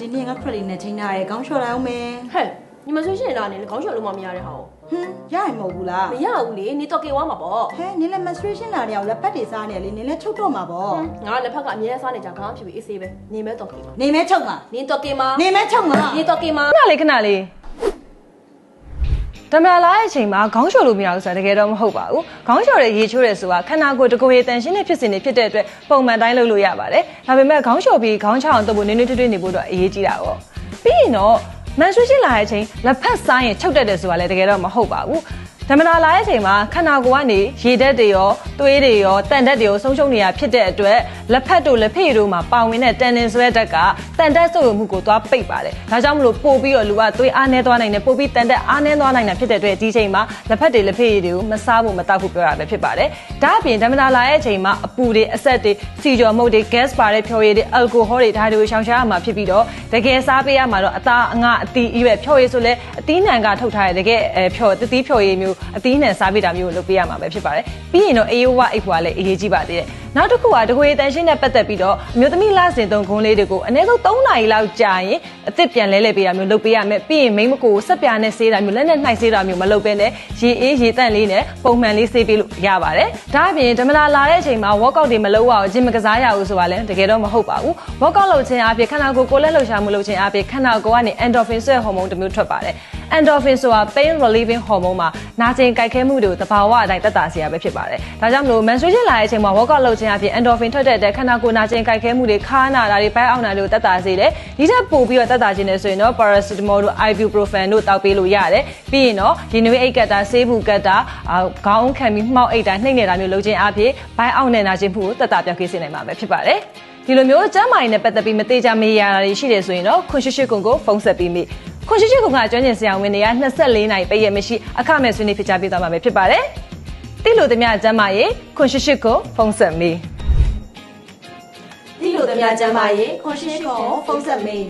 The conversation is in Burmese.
ဒီနေ့ငါခရက်လေးနဲ့ချိန်ထားရဲခေါင်းလျှော်လိုက်အောင်မယ်ဟဲ့ညီမဆွေးရှင်လာနေလေခေါင်းလျှော်လို့မမရတဲ့ဟာကိုဟင်းရရင်မဟုတ်ဘူးလားမရဘူးလေနေတော့ကေဝါမှာပေါ့ဟဲနင်းလည်း menstruation လာတဲ့အောင်လက်ဖက်တွေစားနေရလေနင်းလည်းချုပ်တော့မှာပေါ့ငါလက်ဖက်ကအမြဲစားနေကြခေါင်းဖြစ်ပြီးအေးဆေးပဲနေမဲတော့ကေမှာနေမဲချုပ်မှာနေတော့ကေမှာနေမဲချုပ်မှာနေတော့ကေမှာခဏလေးခဏလေး ဓမ္မလာတဲ့အချိန်မှာခေါင်းလျှော်လို့မရဘူးဆိုတာတကယ်တော့မဟုတ်ပါဘူးခေါင်းလျှော်တဲ့ရေချိုးတယ်ဆိုတာခန္ဓာကိုယ်တကိုယ်ရေတန်ရှင်းတဲ့ဖြစ်စဉ်တွေဖြစ်တဲ့အတွက်ပုံမှန်တိုင်းလုပ်လို့ရပါတယ်ဒါပေမဲ့ခေါင်းလျှော်ပြီးခေါင်းချအောင်လုပ်ဖို့နည်းနည်းထွေးထွေးနေဖို့တော့အရေးကြီးတာပေါ့ပြီးရင်တော့ menstruation လာတဲ့အချိန်လက်ဖက်စားရင်ချုပ်တတ်တယ်ဆိုတာလည်းတကယ်တော့မဟုတ်ပါဘူး ဓမ္မနာလာတဲ့အချိန်မှာခန္ဓာကိုယ်ကနေရေဓာတ်တွေရောသွေးတွေရောတန်ဓာတ်တွေရောဆုံးရှုံးနေတာဖြစ်တဲ့အတွက်လက်ဖက်တို့လက်ဖေးတို့မှာပါဝင်တဲ့တန်နင်ဆွဲဓာတ်ကတန်ဓာတ်ဆုပ်ယူမှုကိုသွားပိတ်ပါတယ်။ဒါကြောင့်မလို့ပို့ပြီးတော့လူကသွေးအားနည်းသွားနိုင်တယ်ပို့ပြီးတန်ဓာတ်အားနည်းသွားနိုင်တာဖြစ်တဲ့အတွက်ဒီချိန်မှာလက်ဖက်တွေလက်ဖေးတွေကိုမစားဖို့မတောက်ဖို့ပြောရပဲဖြစ်ပါတယ်။ဒါအပြင်ဓမ္မနာလာတဲ့အချိန်မှာအပူတွေအဆက်တွေစီကြော်မှုတ်တွေ gas ပါတဲ့ဖြော်ရည်တွေ alcohol တွေဒါတွေကိုရှောင်ရှားရမှာဖြစ်ပြီးတော့တကယ်စားပေးရမှာတော့အသားအငါအတီးအရွက်ဖြော်ရည်ဆိုလဲအတီးနှံကထုတ်ထားတဲ့တကယ်အဲဖြော်တတိဖြော်ရည်မျိုးအတီးနှံစားပေးတာမျိုးကိုလုပ်ပေးရမှာပဲဖြစ်ပါတယ်ပြီးရင်တော့အေးဝအိတ်ဖွာလည်းအရေးကြီးပါသေးတယ်နောက်တစ်ခုကတခွေတန်ရှင်းနဲ့ပတ်သက်ပြီးတော့အမျိုးသမီးလစဉ်သုံးခွန်းလေးတွေကိုအနည်းဆုံး3နာရီလောက်ကြာရင်အသစ်ပြန်လဲလဲပေးတာမျိုးလုပ်ပေးရမယ်ပြီးရင်မိန်းမကိုကိုဆက်ပြာနဲ့ဆေးတာမျိုးလက်နဲ့နှိုက်ဆေးတာမျိုးမလုပ်ဘဲနဲ့ရေအေးရေတန့်လေးနဲ့ပုံမှန်လေးဆေးပေးလို့ရပါတယ်ဒါအပြင်ဓမ္မလာလာတဲ့အချိန်မှာ workout တွေမလုပ်ရအောင်ဂျင်မကစားရအောင်ဆိုတာလည်းတကယ်တော့မဟုတ်ပါဘူး workout လုပ်ခြင်းအပြင်ခန္ဓာကိုယ်ကိုယ်လက်လှုပ်ရှားမှုလုပ်ခြင်းအပြင်ခန္ဓာကိုယ်ကနေ endorphin ဆိုတဲ့ဟော်မုန်းတစ်မျိုးထွက်ပါတယ် endorphin ဆိုတာ pain relieving hormone မှာနာကျင်ကြိုက်ခဲမှုတွေကိုတဘာဝအတိုင်းတက်တာစေရပဲဖြစ်ပါတယ်ဒါကြောင့်မလို့ menstruation လာတဲ့အချိန်မှာ workout လုပ်ခြင်းအပြင် endorphin ထွက်တဲ့အတွက်ခန္ဓာကိုယ်နာကျင်ကြိုက်ခဲမှုတွေခါနာတာတွေဘိုက်အောင်တာတွေကိုတက်တာစေတယ်ဒီထက်ပိုပြီးတော့တက်တာခြင်းနဲ့ဆိုရင်တော့ paracetamol တို့ ibuprofen တို့တောက်ပေးလို့ရတယ်ပြီးရင်တော့ရေနွေးအိတ်ကတ်တာဆေးဘူးကတ်တာအာခေါင်းခံပြီးမှောက်အိတ်တာနှိမ့်နေတာမျိုးလုပ်ခြင်းအပြင်ဘိုက်အောင်နဲ့နာကျင်မှုကိုတက်တာပြောင်းခဲ့စေနိုင်မှာပဲဖြစ်ပါတယ်ဒီလိုမျိုးကျမ်းမာရင်နဲ့ပတ်သက်ပြီးမသေးချာမေးရတာတွေရှိတယ်ဆိုရင်တော့ခွန်ရှိရှိကွန်ကိုဖုန်းဆက်ပြီးမိ ခွန်ရှိရှိကွန်ကကျွမ်းကျင်ဆရာဝန်တွေက24နိုင်ပိတ်ရမရှိအခမဲ့ဆွေးနွေးဖြစ်ကြပေးသွားမှာပဲဖြစ်ပါတယ်တိလို့တမကျမ်းမာရေးခွန်ရှိရှိကိုဖုန်းဆက်မိဒီလိုတမကျမ်းပါရေခွန်ရှိရှိကိုဖုန်းဆက်မေး